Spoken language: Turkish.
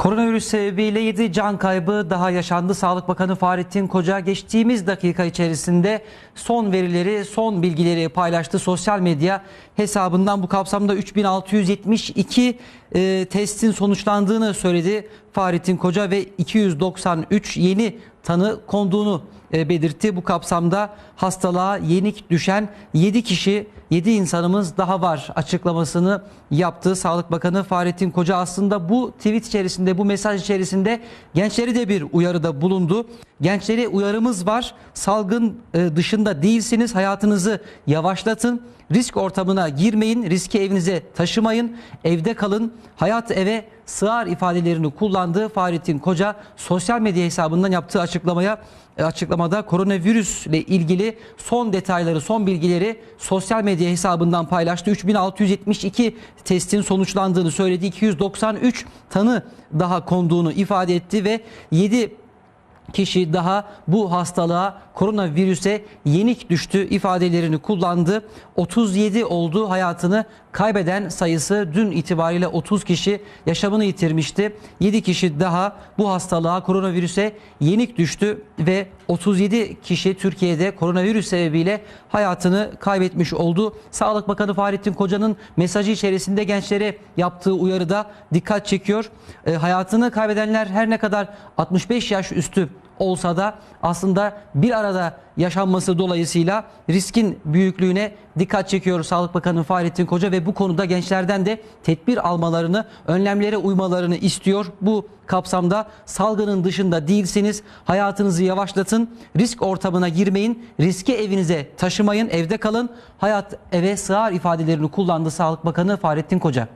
Koronavirüs sebebiyle 7 can kaybı daha yaşandı. Sağlık Bakanı Fahrettin Koca geçtiğimiz dakika içerisinde son verileri, son bilgileri paylaştı. Sosyal medya hesabından bu kapsamda 3672 e, testin sonuçlandığını söyledi Fahrettin Koca ve 293 yeni tanı konduğunu e, belirtti. Bu kapsamda hastalığa yenik düşen 7 kişi 7 insanımız daha var açıklamasını yaptı. Sağlık Bakanı Fahrettin Koca aslında bu tweet içerisinde bu mesaj içerisinde gençleri de bir uyarıda bulundu. Gençlere uyarımız var. Salgın e, dışında değilsiniz. Hayatınızı yavaşlatın. Risk ortamına girmeyin. Riski evinize taşımayın. Evde kalın. Hayat eve sığar ifadelerini kullandığı Fahrettin Koca sosyal medya hesabından yaptığı açıklamaya e, açıklamada koronavirüsle ilgili son detayları, son bilgileri sosyal medya hesabından paylaştı. 3672 testin sonuçlandığını söyledi. 293 tanı daha konduğunu ifade etti ve 7 kişi daha bu hastalığa koronavirüse yenik düştü ifadelerini kullandı. 37 oldu hayatını kaybeden sayısı dün itibariyle 30 kişi yaşamını yitirmişti. 7 kişi daha bu hastalığa koronavirüse yenik düştü ve 37 kişi Türkiye'de koronavirüs sebebiyle hayatını kaybetmiş oldu. Sağlık Bakanı Fahrettin Koca'nın mesajı içerisinde gençlere yaptığı uyarıda dikkat çekiyor. E, hayatını kaybedenler her ne kadar 65 yaş üstü olsa da aslında bir arada yaşanması dolayısıyla riskin büyüklüğüne dikkat çekiyor Sağlık Bakanı Fahrettin Koca ve bu konuda gençlerden de tedbir almalarını, önlemlere uymalarını istiyor. Bu kapsamda salgının dışında değilseniz hayatınızı yavaşlatın, risk ortamına girmeyin, riski evinize taşımayın, evde kalın, hayat eve sığar ifadelerini kullandı Sağlık Bakanı Fahrettin Koca.